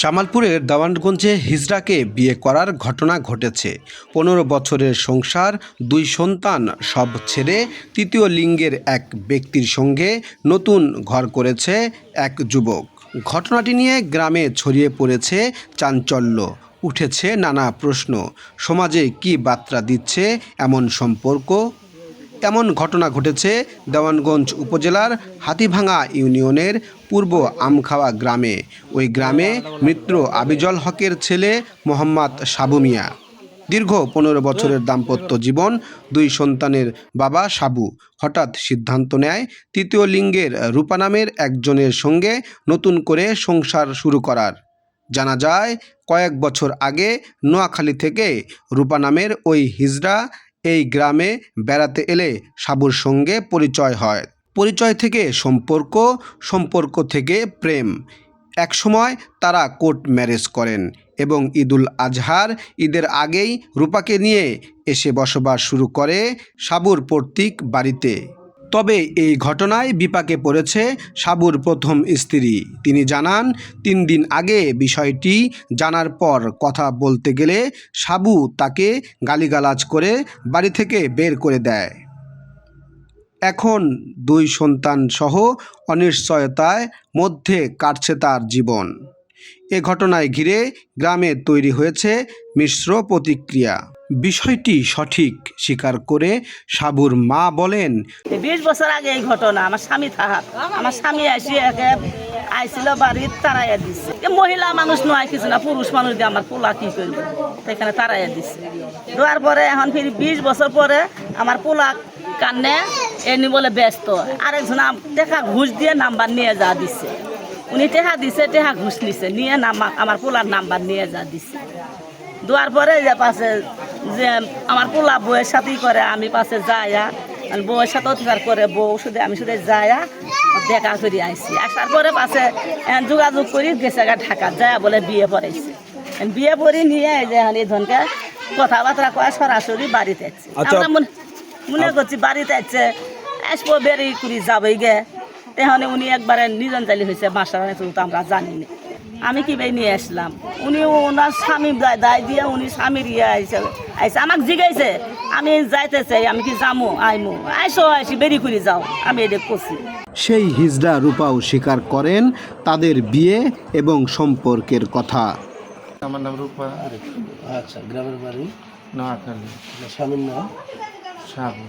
জামালপুরের দেওয়ানগঞ্জে হিজড়াকে বিয়ে করার ঘটনা ঘটেছে। পনেরো বছরের সংসার, দুই সন্তান, সব ছেড়ে তৃতীয় লিঙ্গের এক ব্যক্তির সঙ্গে নতুন ঘর করেছে এক যুবক। ঘটনাটি নিয়ে গ্রামে ছড়িয়ে পড়েছে চাঞ্চল্য, উঠেছে নানা প্রশ্ন। সমাজে কী বার্তা দিচ্ছে এমন সম্পর্ক? এমন ঘটনা ঘটেছে দেওয়ানগঞ্জ উপজেলার হাতিভাঙা ইউনিয়নের পূর্ব আমখাওয়া গ্রামে? ওই গ্রামে মিত্র আবিজল হকের ছেলে মোহাম্মদ সাবু মিয়া। দীর্ঘ পনেরো বছরের দাম্পত্য জীবন, দুই সন্তানের বাবা সাবু। হঠাৎ সিদ্ধান্ত নেয় তৃতীয় লিঙ্গের রূপা নামের একজনের সঙ্গে নতুন করে সংসার শুরু করার। জানা যায়, কয়েক বছর আগে নোয়াখালী থেকে রূপা নামের ওই হিজড়া এই গ্রামে বেড়াতে এলে সাবুর সঙ্গে পরিচয় হয়। পরিচয় থেকে সম্পর্ক সম্পর্ক থেকে প্রেম। একসময় তারা কোর্ট ম্যারেজ করেন এবং ঈদুল আজহার ঈদের আগেই রূপাকে নিয়ে এসে বসবাস শুরু করে সাবুর পর্তিক বাড়িতে। তবে এই ঘটনায় বিপাকে পড়েছে সাবুর প্রথম স্ত্রী। তিনি জানান, তিন দিন আগে বিষয়টি জানার পর কথা বলতে গেলে সাবু তাকে গালিগালাজ করে বাড়ি থেকে বের করে দেয়। এখন দুই সন্তান সহ অনিশ্চয়তায় মধ্যে কাটছে তার জীবন। এ ঘটনায় ঘিরে গ্রামে তৈরি হয়েছে মিশ্র প্রতিক্রিয়া। বিষয়টি সঠিক স্বীকার করে সাবুর মা বলেন বিশ বছর আগে এই ঘটনা, আমার স্বামী থাকা। আমার স্বামী আসি আইছিল বাড়ির তারাইয়া দিচ্ছে মহিলা মানুষ নয় কিছু না, পুরুষ মানুষ দিয়ে আমার পোলা কি করবে? সেখানে তারাইয়া দিচ্ছে দেওয়ার পরে এখন ফির বিশ বছর পরে আমার পোলা কান্নে এমনি বলে ব্যস্ত। আরেকজন টেকা ঘুষ দিয়ে নাম্বার নিয়ে যা দিচ্ছে উনি টেকা দিছে, টেকা ঘুষ নিছে, নিয়ে নাম- আমার পোলার নাম্বার নিয়ে যা দিচ্ছে দেওয়ার পরে যে পাশে যে আমার পোলা বউয়ের সাথেই করে আমি পাশে যাইয়া আর বউয়ের সাথে অত্যাচার করে বউ শুধু আমি শুধু যাইয়া দেখা করি আইসি আসার পরে পাশে যোগাযোগ করি গেছে ঢাকা যায় বলে বিয়ে পড়াইছে। বিয়ে পড়ি নিয়ে যে এই ধনকে কথাবার্তা কয় সরাসরি বাড়িতে আমরা মনে- মনে করছি বাড়িতে আসছে আসব বেরি করি যাবই গে। তেহনে উনি একবারে নিজন চালি হয়েছে মাস্টার তো আমরা জানি না। আমি কি ভাই নিয়ে আসলাম? উনি ওনার স্বামী দায় দায় দিয়ে উনি স্বামীর ইয়ে আইসে আইসে আমাকে জিগাইছে আমি যাইতে চাই আমি কি যামো আইমু। আইসো আইসি বেরি করে যাও আমি এটা করছি। সেই হিজড়া রূপাও স্বীকার করেন তাদের বিয়ে এবং সম্পর্কের কথা। আমার নাম রূপা। আচ্ছা গ্রামের বাড়ি? নোয়াখালী স্বামীর নাম? সাবু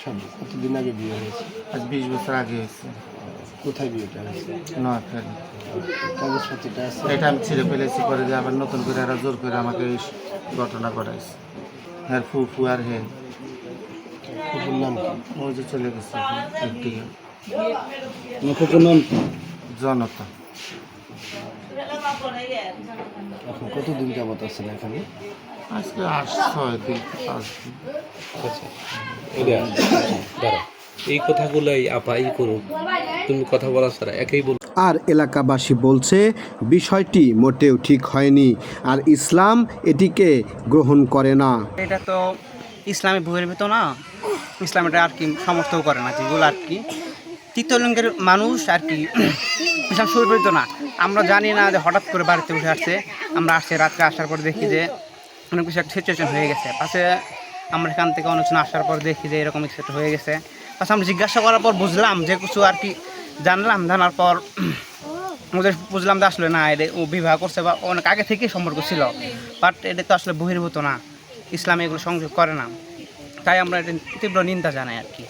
স্বামী কতদিন আগে বিয়ে হয়েছে? আজ বিশ বছর আগে হয়েছে। কোথায় বিয়েটা হয়েছে? নোয়াখালী। কাগজপত্রটা আছে এটা আমি ছিঁড়ে ফেলেছি করে যে আবার নতুন করে এরা জোর করে আমাকে এই ঘটনা করাইছে হ্যাঁ ফু ফু আর হে। নাম ও যে চলে গেছে নাম জনতা। এখন কতদিন যাবত আছেন এখানে? আজকে আট ছয় দিন পাঁচ দিন। আচ্ছা। দাঁড়া এই কথাগুলোই আপাই করুক তুমি কথা বলা ছাড়া একেই বল আর এলাকাবাসী বলছে বিষয়টি মোটেও ঠিক হয়নি। আর ইসলাম এটিকে গ্রহণ করে না। এটা তো ইসলামে বহির্ভূত না। ইসলাম এটা আর কি সমর্থন করে না যেগুলো আর কি। তৃতীয় মানুষ আর কি ইসলাম সুপরিচিত না। আমরা জানি না যে হঠাৎ করে বাড়িতে উঠে আসছে। আমরা আসছে রাত্রে আসার পর দেখি যে অনেক কিছু একটা সিচুয়েশন হয়ে গেছে। পাশে আমরা এখান থেকে অনেকজন আসার পর দেখি যে এরকম কিছু হয়ে গেছে। আচ্ছা আমরা জিজ্ঞাসা করার পর বুঝলাম যে কিছু আর কি জানলাম, জানার পর ওদের বুঝলাম যে আসলে না, এটা ও বিবাহ করছে বা অনেক আগে থেকেই সম্পর্ক ছিল বাট এটা তো আসলে বহির্ভূত না, ইসলাম এগুলো সংযোগ করে না। তাই আমরা এটা তীব্র নিন্দা জানাই আর কি।